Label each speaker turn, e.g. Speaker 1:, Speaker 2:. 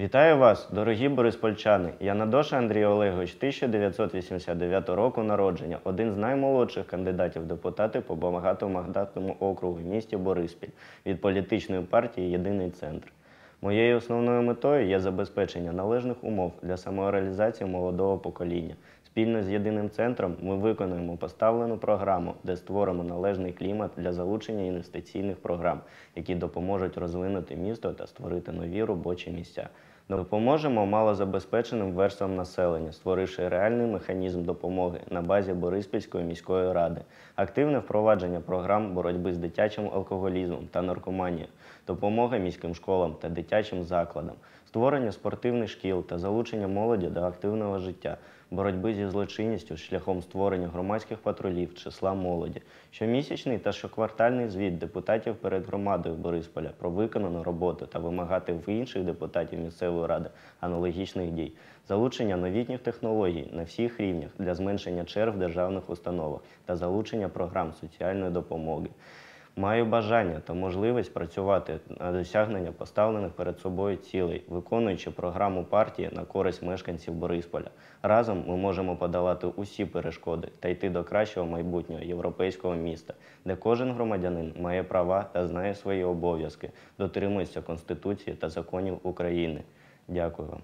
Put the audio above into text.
Speaker 1: Вітаю вас, дорогі бориспольчани. Я Надоша Андрій Олегович, 1989 року народження, один з наймолодших кандидатів депутати по багатомандатному округу в місті Бориспіль від політичної партії Єдиний центр. Моєю основною метою є забезпечення належних умов для самореалізації молодого покоління. Спільно з єдиним центром ми виконуємо поставлену програму, де створимо належний клімат для залучення інвестиційних програм, які допоможуть розвинути місто та створити нові робочі місця. Допоможемо малозабезпеченим верствам населення, створивши реальний механізм допомоги на базі Бориспільської міської ради, активне впровадження програм боротьби з дитячим алкоголізмом та наркоманією, допомога міським школам та дитячим закладам, створення спортивних шкіл та залучення молоді до активного життя, боротьби зі злочинністю шляхом створення громадських патрулів числа молоді, щомісячний та щоквартальний звіт депутатів перед громадою Борисполя про виконану роботу та вимагати в інших депутатів місцевої ради аналогічних дій, залучення новітніх технологій на всіх рівнях для зменшення черг державних установах та залучення програм соціальної допомоги. Маю бажання та можливість працювати на досягнення поставлених перед собою цілей, виконуючи програму партії на користь мешканців Борисполя. Разом ми можемо подолати усі перешкоди та йти до кращого майбутнього європейського міста, де кожен громадянин має права та знає свої обов'язки, дотримується Конституції та законів України. Дякую вам.